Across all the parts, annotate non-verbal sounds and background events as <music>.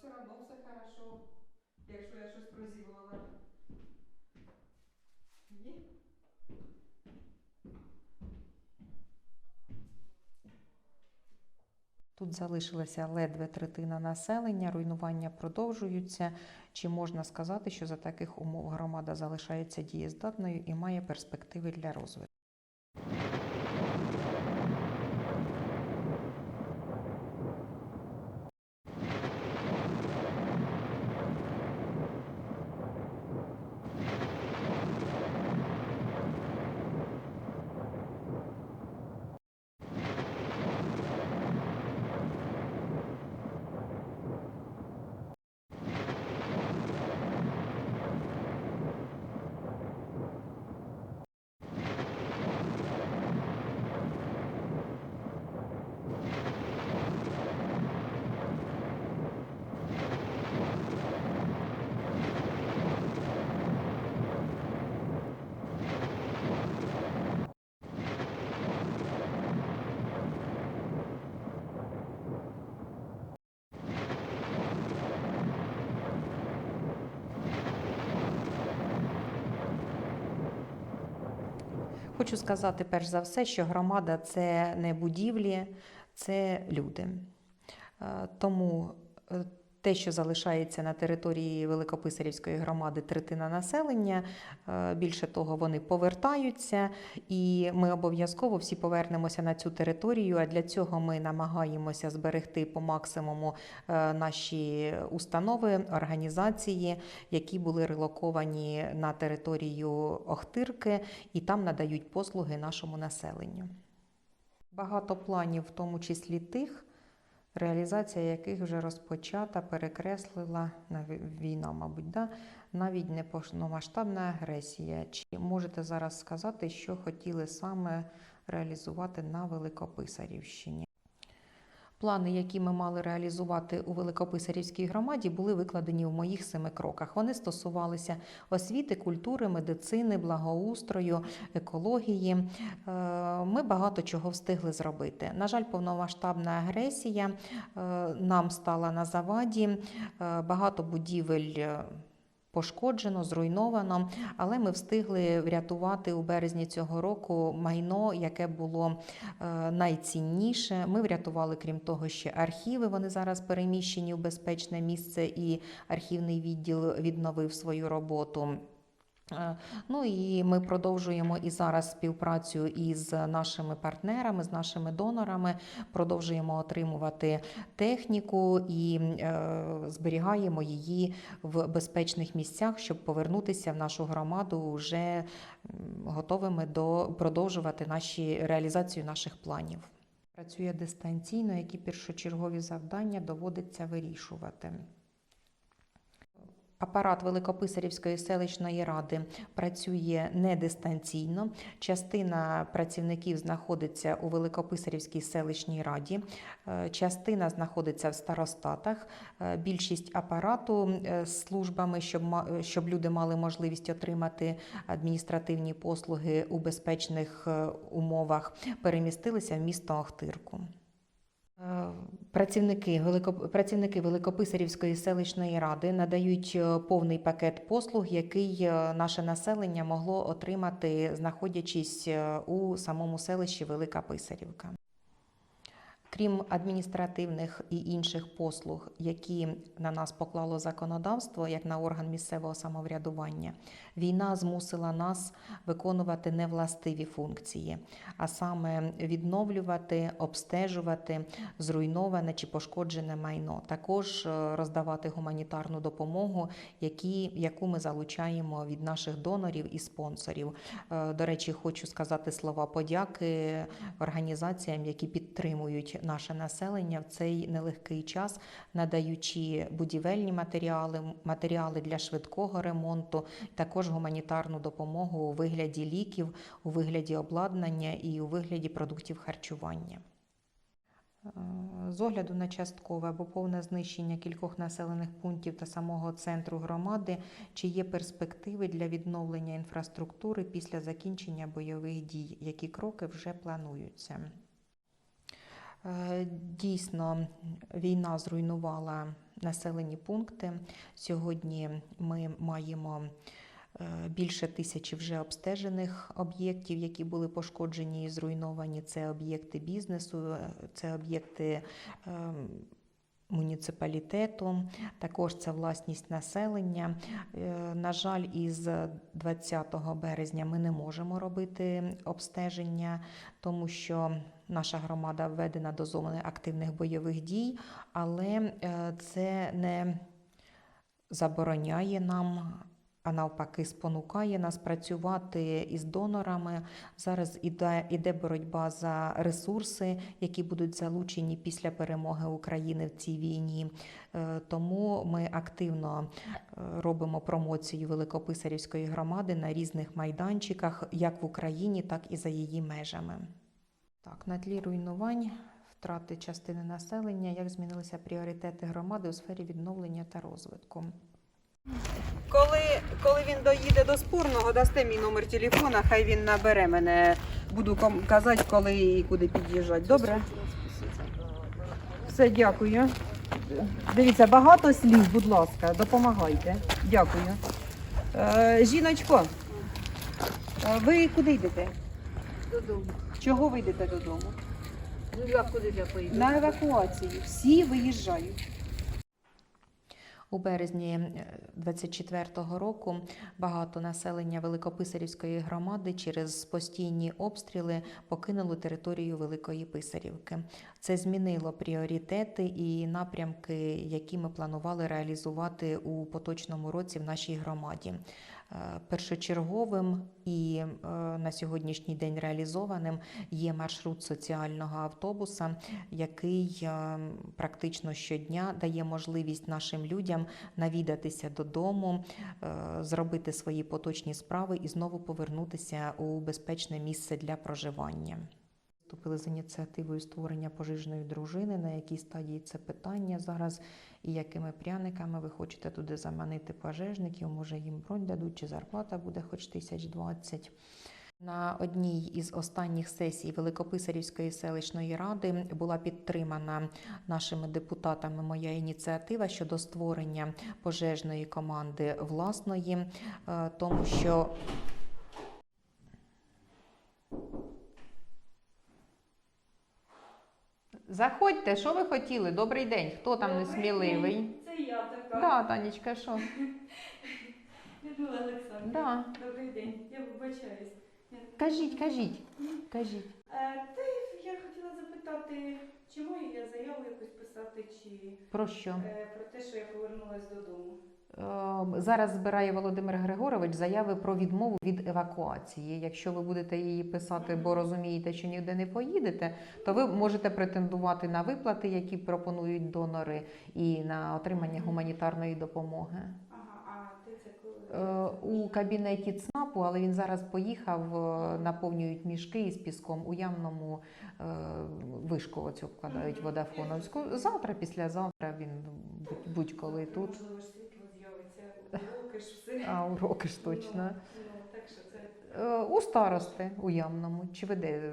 все одно все хорошо, якщо я щось прозівала. Ні? Тут залишилася ледве третина населення, руйнування продовжуються. Чи можна сказати, що за таких умов громада залишається дієздатною і має перспективи для розвитку? Хочу сказати перш за все, що громада це не будівлі, це люди. Е, Тому е, те, що залишається на території Великописарівської громади, третина населення. е, Більше того, вони повертаються, і ми обов'язково всі повернемося на цю територію. А для цього ми намагаємося зберегти по максимуму е, наші установи, організації, які були релоковані на територію Охтирки, і там надають послуги нашому населенню. Багато планів, в тому числі тих, реалізація яких вже розпочата, перекреслила на війна, мабуть, да? навіть не повномасштабна агресія. Чи можете зараз сказати, що хотіли саме реалізувати на Великописарівщині? Плани, які ми мали реалізувати у Великописарівській громаді, були викладені в моїх семи кроках. Вони стосувалися освіти, культури, медицини, благоустрою, екології. Е, Ми багато чого встигли зробити. На жаль, повномасштабна агресія е, нам стала на заваді. Е, Багато будівель. Пошкоджено, зруйновано, але ми встигли врятувати у березні цього року майно, яке було е, найцінніше. Ми врятували, крім того, ще архіви. Вони зараз переміщені в безпечне місце, і архівний відділ відновив свою роботу. Е, Ну і ми продовжуємо і зараз співпрацю із нашими партнерами, з нашими донорами, продовжуємо отримувати техніку і е, зберігаємо її в безпечних місцях, щоб повернутися в нашу громаду вже готовими до продовжувати наші реалізацію наших планів. Працює дистанційно, які першочергові завдання доводиться вирішувати. Апарат Великописарівської селищної ради працює не дистанційно. Частина працівників знаходиться у Великописарівській селищній раді, е, частина знаходиться в старостатах. Е, Більшість апарату е, з службами, щоб, щоб люди мали можливість отримати адміністративні послуги у безпечних умовах, перемістилися в місто Охтирку. Е, Працівники, працівники Великописарівської селищної ради надають е, повний пакет послуг, який е, наше населення могло отримати, знаходячись у самому селищі Велика Писарівка. Крім адміністративних і інших послуг, які на нас поклало законодавство, як на орган місцевого самоврядування, війна змусила нас виконувати невластиві функції, а саме відновлювати, обстежувати зруйноване чи пошкоджене майно, також е, роздавати гуманітарну допомогу, які, яку ми залучаємо від наших донорів і спонсорів. Е, До речі, хочу сказати слова подяки організаціям, які підтримують наше населення в цей нелегкий час, надаючи будівельні матеріали, матеріали для швидкого ремонту, також гуманітарну допомогу у вигляді ліків, у вигляді обладнання і у вигляді продуктів харчування. Е, З огляду на часткове або повне знищення кількох населених пунктів та самого центру громади, чи є перспективи для відновлення інфраструктури після закінчення бойових дій, які кроки вже плануються? Е, Дійсно, війна зруйнувала населені пункти. Сьогодні ми маємо е, більше тисячі вже обстежених об'єктів, які були пошкоджені і зруйновані. Це об'єкти бізнесу, е, це об'єкти ем, муніципалітету, також це власність населення. Е, На жаль, із 20 березня ми не можемо робити обстеження, тому що наша громада введена до зони активних бойових дій, але е, це не забороняє нам. А навпаки, спонукає нас працювати із донорами. Зараз іде, іде боротьба за ресурси, які будуть залучені після перемоги України в цій війні. Е, Тому ми активно е, робимо промоцію Великописарівської громади на різних майданчиках, як в Україні, так і за її межами. Так, на тлі руйнувань, втрати частини населення, як змінилися пріоритети громади у сфері відновлення та розвитку. Коли, коли він доїде до спорного, дасте мій номер телефона, хай він набере мене. Буду казати, коли і куди під'їжджати. Добре? Все, дякую. Дивіться, багато слів, будь ласка, допомагайте. Дякую. Е, жіночко, е, ви куди йдете? Додому. Чого ви йдете додому? Ну я куди я поїду? На евакуацію. Всі виїжджають. У березні 24-го року багато населення Великописарівської громади через постійні обстріли покинуло територію Великої Писарівки. Це змінило пріоритети і напрямки, які ми планували реалізувати у поточному році в нашій громаді. Е, Першочерговим і е, на сьогоднішній день реалізованим є маршрут соціального автобуса, який е, практично щодня дає можливість нашим людям навідатися додому, зробити свої поточні справи і знову повернутися у безпечне місце для проживання. Вступили з ініціативою створення пожежної дружини. На якій стадії це питання зараз, і якими пряниками ви хочете туди заманити пожежників? Може їм бронь дадуть, чи зарплата буде хоч тисяч двадцять. На одній із останніх сесій Великописарівської селищної ради була підтримана нашими депутатами моя ініціатива щодо створення пожежної команди власної, е, тому що Заходьте, що ви хотіли? Добрий день. Хто там Добрий несміливий? день. Це я така. Да, Танечка, що? <laughs> Людмила Олександрівна. Да. Добрий день. Я вибачаюсь. Кажіть, кажіть, кажіть. Е, Та я хотіла запитати, чи маю я заяву якусь писати, чи Про що? е, про те, що я повернулась додому. Е, Зараз збирає Володимир Григорович заяви про відмову від евакуації. Якщо ви будете її писати, бо розумієте, що ніде не поїдете, то ви можете претендувати на виплати, які пропонують донори, і на отримання гуманітарної допомоги. Е, У кабінеті ЦНАПу, але він зараз поїхав, е, наповнюють мішки із піском у явному е, вишку оцю вкладають. Водафоновську. Завтра, післязавтра він будь- будь-коли тут. Уроки ж все. А уроки ж Ну, точно. Ну, так що це Е, У старости у явному. Чи ви де е,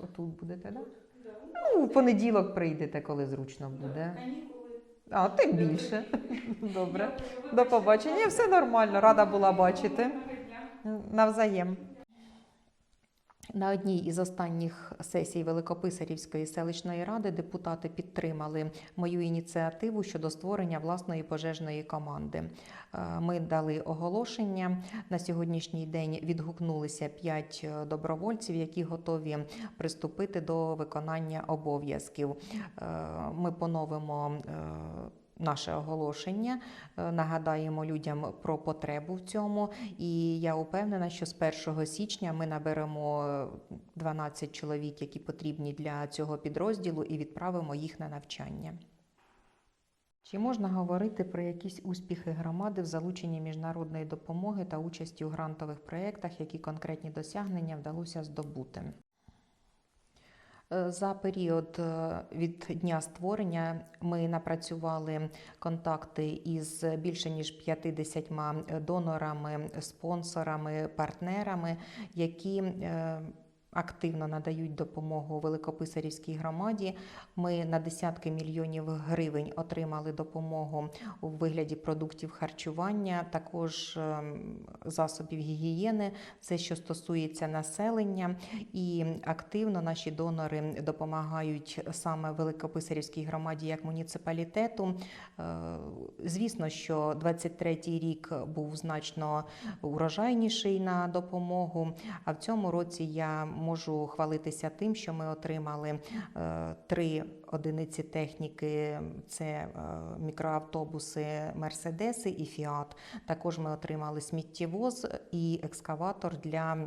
тут. тут будете, да? да. Ну, в понеділок прийдете, коли зручно буде. Канікули. А, тим більше. <laughs> Добре. До побачення. Все нормально, рада була бачити. Навзаєм. На одній із останніх сесій Великописарівської селищної ради депутати підтримали мою ініціативу щодо створення власної пожежної команди. Е, Ми дали оголошення. На сьогоднішній день відгукнулися п'ять е, добровольців, які готові приступити до виконання обов'язків. Е, Ми поновимо. Е, Наше оголошення Е, нагадаємо людям про потребу в цьому, і я упевнена, що з 1 січня ми наберемо е, 12 чоловік, які потрібні для цього підрозділу, і відправимо їх на навчання. Чи можна говорити про якісь успіхи громади в залученні міжнародної допомоги та участі у грантових проєктах, які конкретні досягнення вдалося здобути? За період е, від дня створення ми напрацювали контакти із більше ніж 50 донорами, спонсорами, партнерами, які е, активно надають допомогу Великописарівській громаді. Ми на десятки мільйонів гривень отримали допомогу у вигляді продуктів харчування, також ем, засобів гігієни, все, що стосується населення. І активно наші донори допомагають саме Великописарівській громаді як муніципалітету. Е, Звісно, що 23-й рік був значно урожайніший на допомогу. А в цьому році я можу хвалитися тим, що ми отримали е, три одиниці техніки: це е, мікроавтобуси, мерседеси і Фіат. Також ми отримали сміттєвоз і екскаватор для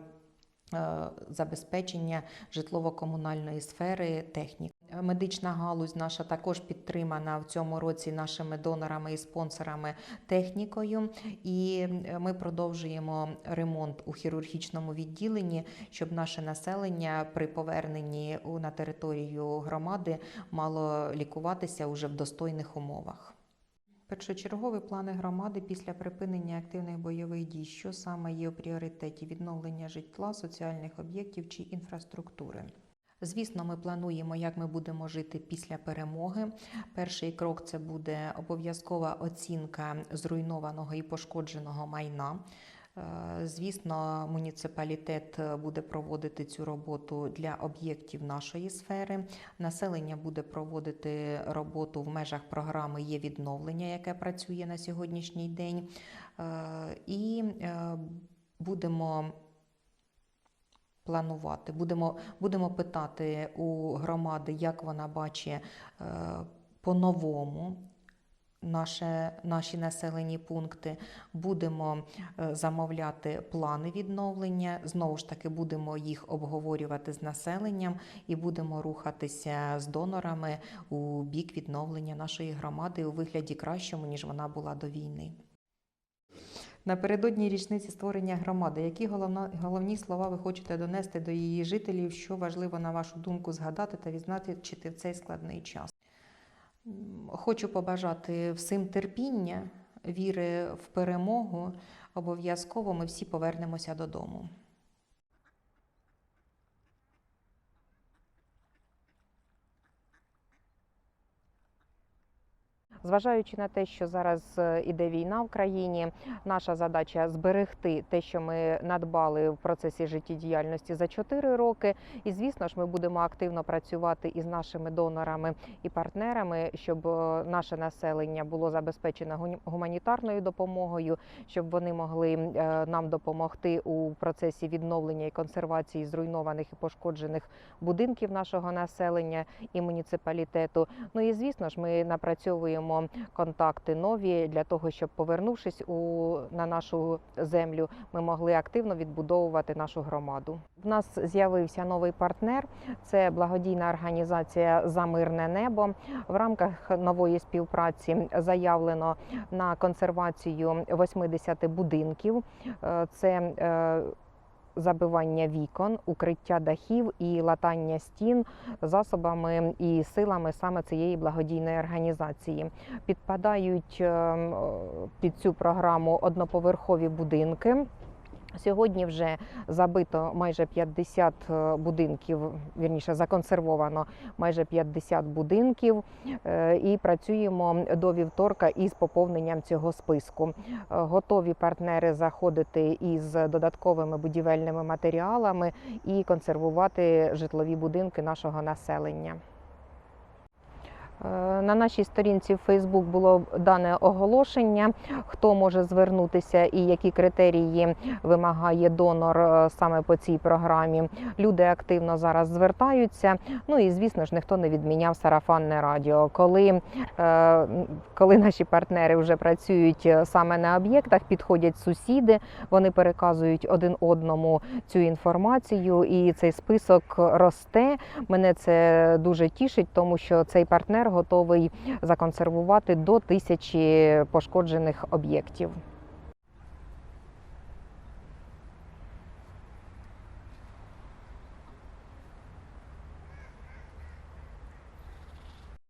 е, забезпечення житлово-комунальної сфери технік. Медична галузь наша також підтримана в цьому році нашими донорами і спонсорами технікою, і е, ми продовжуємо ремонт у хірургічному відділенні, щоб наше населення при поверненні на територію громади мало лікуватися уже в достойних умовах. Першочергові плани громади після припинення активних бойових дій, що саме є у пріоритеті відновлення житла, соціальних об'єктів чи інфраструктури. Звісно, ми плануємо, як ми будемо жити після перемоги. Перший крок це буде обов'язкова оцінка зруйнованого і пошкодженого майна. Е, Звісно, муніципалітет буде проводити цю роботу для об'єктів нашої сфери. Населення буде проводити роботу в межах програми є відновлення, яке працює на сьогоднішній день. Е, І е, будемо планувати. Будемо, будемо питати у громади, як вона бачить е, по-новому наше, наші населені пункти. Будемо е, замовляти плани відновлення. Знову ж таки, будемо їх обговорювати з населенням і будемо рухатися з донорами у бік відновлення нашої громади у вигляді кращому, ніж вона була до війни. Напередодні річниці створення громади, які головна, головні слова ви хочете донести до її жителів, що важливо, на вашу думку, згадати та відзначити в цей складний час? Хочу побажати всім терпіння, віри в перемогу. Обов'язково ми всі повернемося додому. Зважаючи на те, що зараз е, іде війна в країні, наша задача зберегти те, що ми надбали в процесі життєдіяльності за 4 роки. І звісно ж, ми будемо активно працювати із нашими донорами і партнерами, щоб е, наше населення було забезпечено гуманітарною допомогою, щоб вони могли е, нам допомогти у процесі відновлення і консервації зруйнованих і пошкоджених будинків нашого населення і муніципалітету. Ну і звісно ж, ми напрацьовуємо контакти нові для того, щоб повернувшись у на нашу землю, ми могли активно відбудовувати нашу громаду. В нас з'явився новий партнер. Це благодійна організація за мирне небо. В рамках нової співпраці заявлено на консервацію 80 будинків. Е, Це е, забивання вікон, укриття дахів і латання стін засобами і силами саме цієї благодійної організації. Підпадають ем, під цю програму одноповерхові будинки. Сьогодні вже забито майже 50 е, будинків, вірніше законсервовано майже 50 будинків, е, і працюємо до вівторка із поповненням цього списку. Е, Готові партнери заходити із додатковими будівельними матеріалами і консервувати житлові будинки нашого населення. Е, На нашій сторінці в Facebook було дане оголошення, хто може звернутися і які критерії вимагає донор е, саме по цій програмі. Люди активно зараз звертаються. Ну і звісно ж, ніхто не відміняв сарафанне радіо. Коли, е, коли наші партнери вже працюють саме на об'єктах, підходять сусіди, вони переказують один одному цю інформацію, і цей список росте. Мене це дуже тішить, тому що цей партнер готовий законсервувати до тисячі пошкоджених об'єктів.